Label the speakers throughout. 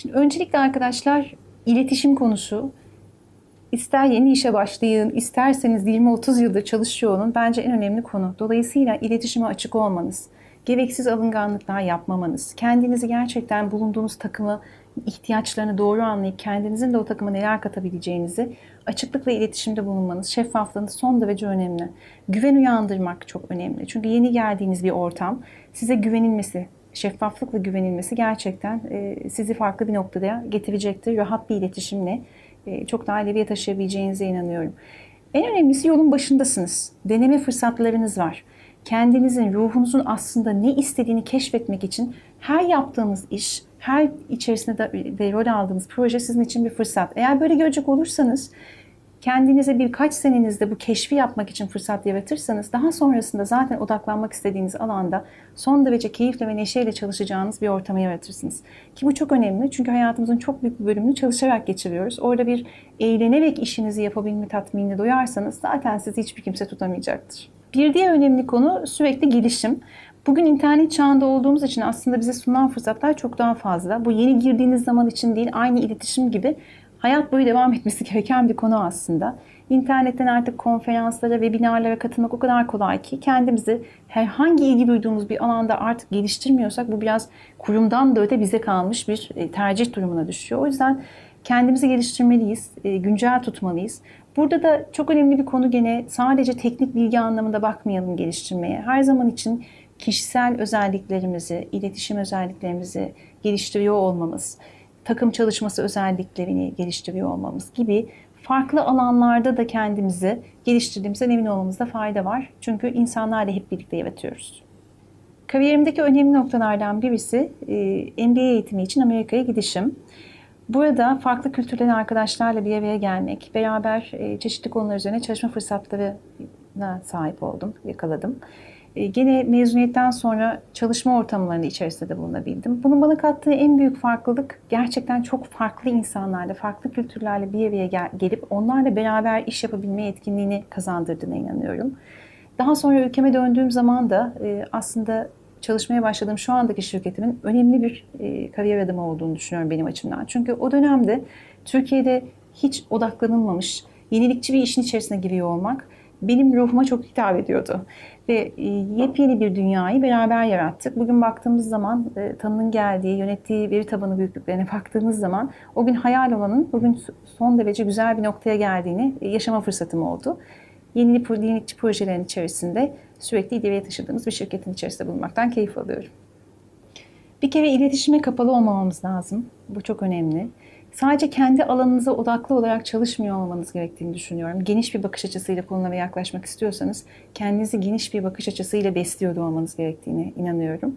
Speaker 1: Şimdi öncelikle arkadaşlar iletişim konusu ister yeni işe başlayın, isterseniz 20-30 yıldır çalışıyor olun bence en önemli konu. Dolayısıyla iletişime açık olmanız, gereksiz alınganlıklar yapmamanız, kendinizi gerçekten bulunduğunuz takımı ihtiyaçlarını doğru anlayıp kendinizin de o takıma neler katabileceğinizi açıklıkla iletişimde bulunmanız, şeffaflığınız son derece önemli. Güven uyandırmak çok önemli. Çünkü yeni geldiğiniz bir ortam size güvenilmesi, şeffaflıkla güvenilmesi gerçekten e, sizi farklı bir noktada getirecektir. Rahat bir iletişimle e, çok daha ileriye taşıyabileceğinize inanıyorum. En önemlisi yolun başındasınız. Deneme fırsatlarınız var. Kendinizin, ruhunuzun aslında ne istediğini keşfetmek için her yaptığınız iş, her içerisinde de, de rol aldığınız proje sizin için bir fırsat. Eğer böyle görecek olursanız kendinize birkaç senenizde bu keşfi yapmak için fırsat yaratırsanız daha sonrasında zaten odaklanmak istediğiniz alanda son derece keyifle ve neşeyle çalışacağınız bir ortamı yaratırsınız. Ki bu çok önemli çünkü hayatımızın çok büyük bir bölümünü çalışarak geçiriyoruz. Orada bir eğlenerek işinizi yapabilme tatminini duyarsanız zaten sizi hiçbir kimse tutamayacaktır. Bir diğer önemli konu sürekli gelişim. Bugün internet çağında olduğumuz için aslında bize sunulan fırsatlar çok daha fazla. Bu yeni girdiğiniz zaman için değil, aynı iletişim gibi hayat boyu devam etmesi gereken bir konu aslında. İnternetten artık konferanslara, webinarlara katılmak o kadar kolay ki kendimizi herhangi ilgi duyduğumuz bir alanda artık geliştirmiyorsak bu biraz kurumdan da öte bize kalmış bir e, tercih durumuna düşüyor. O yüzden kendimizi geliştirmeliyiz, e, güncel tutmalıyız. Burada da çok önemli bir konu gene sadece teknik bilgi anlamında bakmayalım geliştirmeye. Her zaman için kişisel özelliklerimizi, iletişim özelliklerimizi geliştiriyor olmamız, takım çalışması özelliklerini geliştiriyor olmamız gibi farklı alanlarda da kendimizi geliştirdiğimizden emin olmamızda fayda var. Çünkü insanlarla hep birlikte yaratıyoruz. Kariyerimdeki önemli noktalardan birisi e, MBA eğitimi için Amerika'ya gidişim. Burada farklı kültürden arkadaşlarla bir araya gelmek, beraber e, çeşitli konular üzerine çalışma fırsatlarına sahip oldum, yakaladım. E, gene mezuniyetten sonra çalışma ortamlarının içerisinde de bulunabildim. Bunun bana kattığı en büyük farklılık gerçekten çok farklı insanlarla, farklı kültürlerle bir araya gel- gelip onlarla beraber iş yapabilme yetkinliğini kazandırdığına inanıyorum. Daha sonra ülkeme döndüğüm zaman da e, aslında çalışmaya başladığım şu andaki şirketimin önemli bir e, kariyer adımı olduğunu düşünüyorum benim açımdan. Çünkü o dönemde Türkiye'de hiç odaklanılmamış, yenilikçi bir işin içerisine giriyor olmak benim ruhuma çok hitap ediyordu. Ve e, yepyeni bir dünyayı beraber yarattık. Bugün baktığımız zaman e, tanının geldiği, yönettiği veri tabanı büyüklüklerine baktığımız zaman o gün hayal olanın bugün son derece güzel bir noktaya geldiğini e, yaşama fırsatım oldu. Yeni yenilikçi projelerin içerisinde sürekli ileriye taşıdığımız bir şirketin içerisinde bulunmaktan keyif alıyorum. Bir kere iletişime kapalı olmamamız lazım. Bu çok önemli. Sadece kendi alanınıza odaklı olarak çalışmıyor olmanız gerektiğini düşünüyorum. Geniş bir bakış açısıyla konulara yaklaşmak istiyorsanız kendinizi geniş bir bakış açısıyla besliyor olmanız gerektiğine inanıyorum.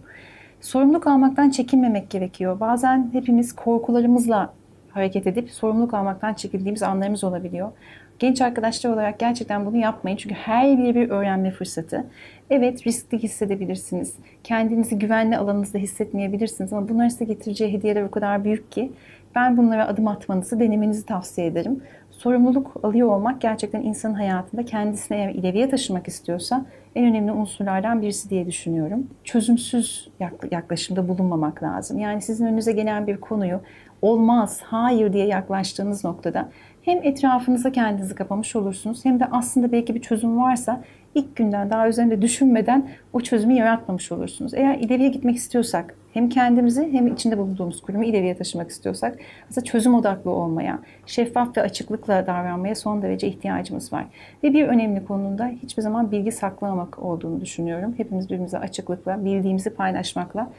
Speaker 1: Sorumluluk almaktan çekinmemek gerekiyor. Bazen hepimiz korkularımızla hareket edip sorumluluk almaktan çekildiğimiz anlarımız olabiliyor. Genç arkadaşlar olarak gerçekten bunu yapmayın. Çünkü her biri bir öğrenme fırsatı. Evet riskli hissedebilirsiniz. Kendinizi güvenli alanınızda hissetmeyebilirsiniz. Ama bunların size getireceği hediyeler o kadar büyük ki ben bunlara adım atmanızı, denemenizi tavsiye ederim. Sorumluluk alıyor olmak gerçekten insanın hayatında kendisine eğer ileriye taşımak istiyorsa en önemli unsurlardan birisi diye düşünüyorum. Çözümsüz yaklaşımda bulunmamak lazım. Yani sizin önünüze gelen bir konuyu olmaz, hayır diye yaklaştığınız noktada hem etrafınıza kendinizi kapamış olursunuz hem de aslında belki bir çözüm varsa ilk günden daha üzerinde düşünmeden o çözümü yaratmamış olursunuz. Eğer ileriye gitmek istiyorsak hem kendimizi hem içinde bulunduğumuz kurumu ileriye taşımak istiyorsak aslında çözüm odaklı olmaya, şeffaf ve açıklıkla davranmaya son derece ihtiyacımız var. Ve bir önemli konunda hiçbir zaman bilgi saklamamak olduğunu düşünüyorum. Hepimiz birbirimize açıklıkla, bildiğimizi paylaşmakla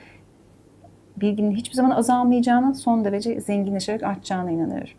Speaker 1: bilginin hiçbir zaman azalmayacağına, son derece zenginleşerek artacağına inanıyorum.